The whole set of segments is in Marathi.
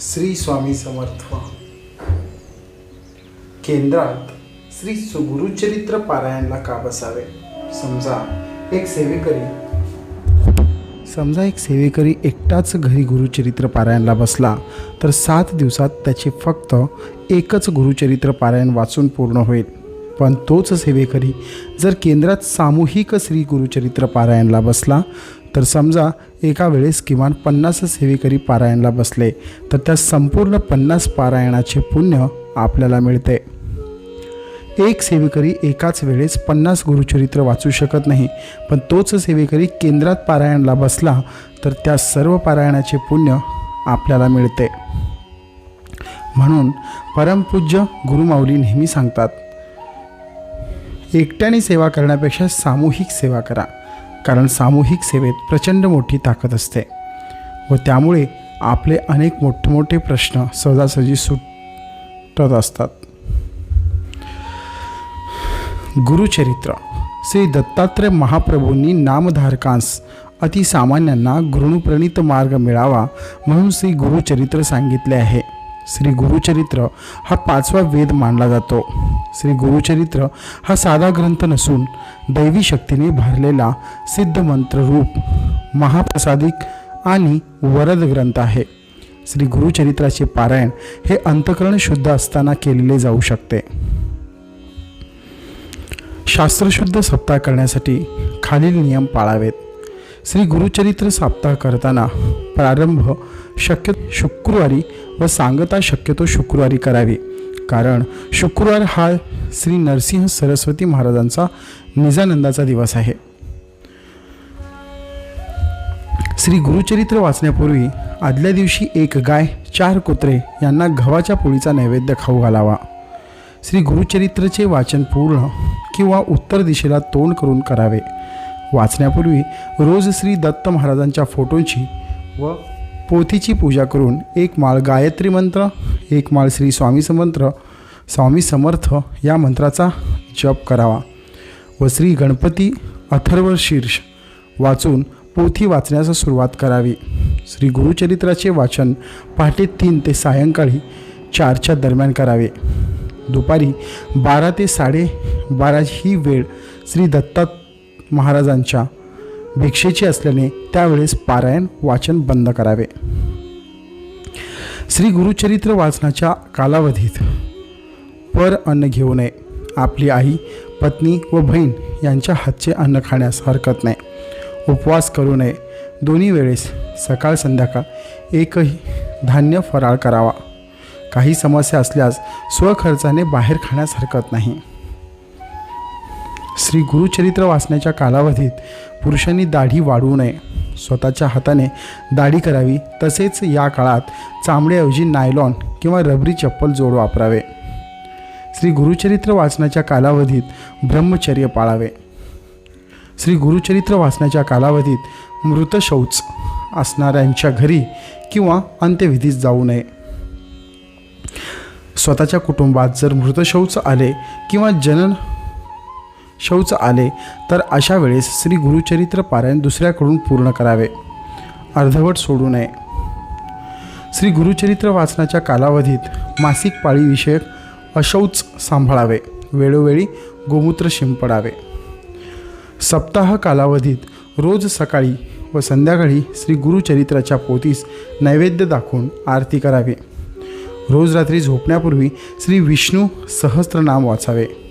श्री स्वामी समर्थ. केंद्रात श्री गुरुचरित्र पारायणला का बसावे? समजा एक सेवेकरी. समजा एक सेवेकरी एकटाच घरी गुरुचरित्र पारायणला बसला तर सात दिवसात त्याचे फक्त एकच गुरुचरित्र पारायण वाचून पूर्ण होईल. पण तोच सेवेकरी जर केंद्रात सामूहिक श्री गुरुचरित्र पारायणला बसला तर समजा एका वेळेस किमान पन्नास सेवेकरी पारायणला बसले तर त्या संपूर्ण पन्नास पारायणाचे पुण्य आपल्याला मिळते. एक सेवेकरी एकाच वेळेस पन्नास गुरुचरित्र वाचू शकत नाही पण तोच सेवेकरी केंद्रात पारायणला बसला तर त्या सर्व पारायणाचे पुण्य आपल्याला मिळते. म्हणून परमपूज्य गुरुमाऊली नेहमी सांगतात एकट्याने सेवा करण्यापेक्षा सामूहिक सेवा करा. कारण सामूहिक सेवेत प्रचंड मोठी ताकद असते. व त्यामुळे आपले अनेक मोठे मोठे प्रश्न सहजासहजी सुटत असतात. गुरुचरित्र. श्री दत्तात्रय महाप्रभूंनी नामधारकांस अतिसामान्यांना गुरुप्रणित मार्ग मिळावा म्हणून श्री गुरुचरित्र सांगितले आहे. श्री गुरुचरित्र हा पाचवा वेद मानला जातो. श्री गुरुचरित्र हा साधा ग्रंथ नसून दैवी शक्तीने भरलेला सिद्ध मंत्ररूप महाप्रसादिक आणि वरद ग्रंथ आहे. श्री गुरुचरित्राचे पारायण हे अंतकरण शुद्ध असताना केलेले जाऊ शकते. शास्त्रशुद्ध सप्ताह करण्यासाठी खालील नियम पाळावेत. श्री गुरुचरित्र सप्ताह करताना प्रारंभ शक्य शुक्रवारी व सांगता शक्यतो शुक्रवारी करावी. कारण शुक्रवार हा श्री नरसिंह सरस्वती महाराजांचा निजानंदाचा दिवस आहे. श्री गुरुचरित्र वाचण्यापूर्वी आदल्या दिवशी एक गाय चार कुत्रे यांना गव्हाच्या पोळीचा नैवेद्य खाऊ घालावा. श्री गुरुचरित्रचे वाचन पूर्ण किंवा उत्तर दिशेला तोंड करून करावे. वाचण्यापूर्वी रोज श्री दत्त महाराजांच्या फोटोंची व पोथीची पूजा करून एक माळ गायत्री मंत्र एक माळ श्री स्वामी समंत्र स्वामी समर्थ या मंत्राचा जप करावा व श्री गणपती अथर्व शीर्ष वाचून पोथी वाचण्यास सुरुवात करावी. श्री गुरुचरित्राचे वाचन पहाटे तीन ते सायंकाळी चारच्या दरम्यान करावे. दुपारी बारा ते साडे बारा ही वेळ श्री दत्तात महाराजांच्या भिक्षेची असल्याने त्यावेळेस पारायण वाचन बंद करावे. श्री गुरुचरित्र वाचनाच्या कालावधीत पर अन्न घेऊ नये. आपली आई पत्नी व बहीण यांच्या हातचे अन्न खाण्यास हरकत नाही. उपवास करू नये. दोन्ही वेळेस सकाळ संध्याकाळ एकही धान्य फराळ करावा. काही समस्या असल्यास स्वखर्चाने बाहेर खाण्यास हरकत नाही. श्री गुरुचरित्र वाचण्याच्या कालावधीत पुरुषांनी दाढी वाढवू नये. स्वतःच्या हाताने दाढी करावी. तसेच या काळात चामड्याऐवजी नायलॉन किंवा रबरी चप्पल जोड वापरावे. श्री गुरुचरित्र वाचनाच्या कालावधीत ब्रह्मचर्य पाळावे. श्री गुरुचरित्र वाचनाच्या कालावधीत मृत शौच असणाऱ्यांच्या घरी किंवा अंत्यविधीत जाऊ नये. स्वतःच्या कुटुंबात जर मृतशौच आले किंवा जनन शौच आले तर अशा वेळेस श्री गुरुचरित्र पारायण दुसऱ्याकडून पूर्ण करावे. अर्धवट सोडू नये. श्री गुरुचरित्र वाचनाच्या कालावधीत मासिक पाळीविषयक अशौच सांभाळावे. वेळोवेळी गोमूत्र शिंपडावे. सप्ताह कालावधीत रोज सकाळी व संध्याकाळी श्री गुरुचरित्राच्या पोतीस नैवेद्य दाखवून आरती करावी. रोज रात्री झोपण्यापूर्वी श्री विष्णू सहस्त्रनाम वाचावे.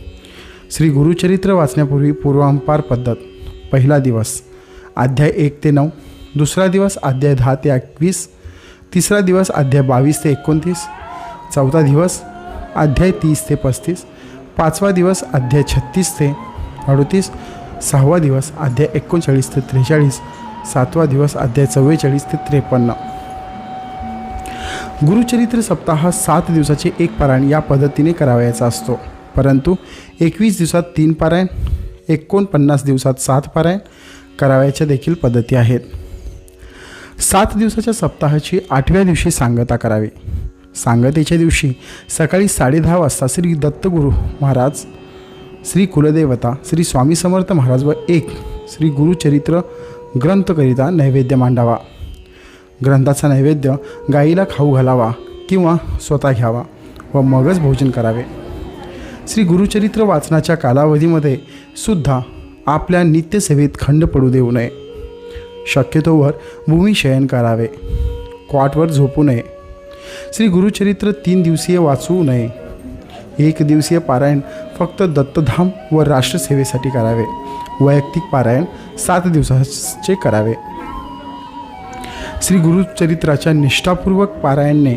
श्री गुरुचरित्र वाचण्यापूर्वी पूर्वांपार पद्धत. पहिला दिवस अध्याय एक ते नऊ. दुसरा दिवस अध्याय दहा ते एकवीस. तिसरा दिवस अध्याय बावीस ते एकोणतीस. चौथा दिवस अध्याय तीस ते पस्तीस. पाचवा दिवस अध्याय छत्तीस ते अडतीस. सहावा दिवस अध्याय एकोणचाळीस ते त्रेचाळीस. सातवा दिवस अध्याय चव्वेचाळीस ते त्रेपन्न. गुरुचरित्र सप्ताह सात दिवसाचे एक पारायण या पद्धतीने करावयाचा असतो. परंतु एकवीस दिवसात तीन पारायण एकोणपन्नास दिवसात सात पारायण करावयाच्या देखील पद्धती आहेत. सात दिवसाच्या सप्ताहाची आठव्या दिवशी सांगता करावी. सांगतेच्या दिवशी सकाळी साडेदहा वाजता श्री दत्तगुरू महाराज श्री कुलदेवता श्री स्वामी समर्थ महाराज व एक श्री गुरुचरित्र ग्रंथकरिता नैवेद्य मांडावा. ग्रंथाचा नैवेद्य गाईला खाऊ घालावा किंवा स्वतः घ्यावा व मगच भोजन करावे. श्री गुरुचरित्र वाचनाच्या कालावधीमध्ये सुद्धा आपल्या नित्यसेवेत खंड पडू देऊ नये. शक्यतोवर भूमिशयन करावे. क्वाटवर झोपू नये. श्री गुरुचरित्र तीन दिवसीय वाचू नये. एक दिवसीय पारायण फक्त दत्तधाम व राष्ट्रसेवेसाठी करावे. वैयक्तिक पारायण सात दिवसाचे करावे. श्री गुरुचरित्राच्या निष्ठापूर्वक पारायणने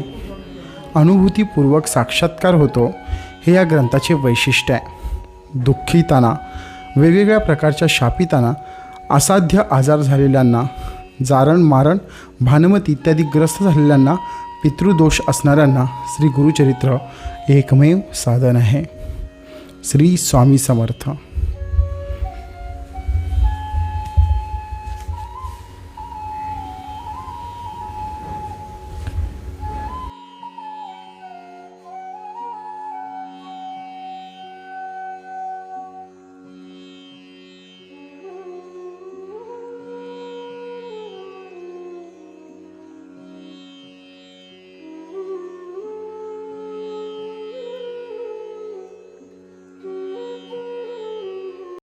अनुभूतीपूर्वक साक्षात्कार होतो. हे या ग्रंथाचे वैशिष्ट्य आहे. दुःखीताना वेगवेगळ्या प्रकारच्या शापिताना असाध्य आजार झालेल्यांना जारण मारण भानमती इत्यादी ग्रस्त झालेल्यांना पितृदोष असणाऱ्यांना श्री गुरुचरित्र एकमेव साधन आहे. श्री स्वामी समर्थ.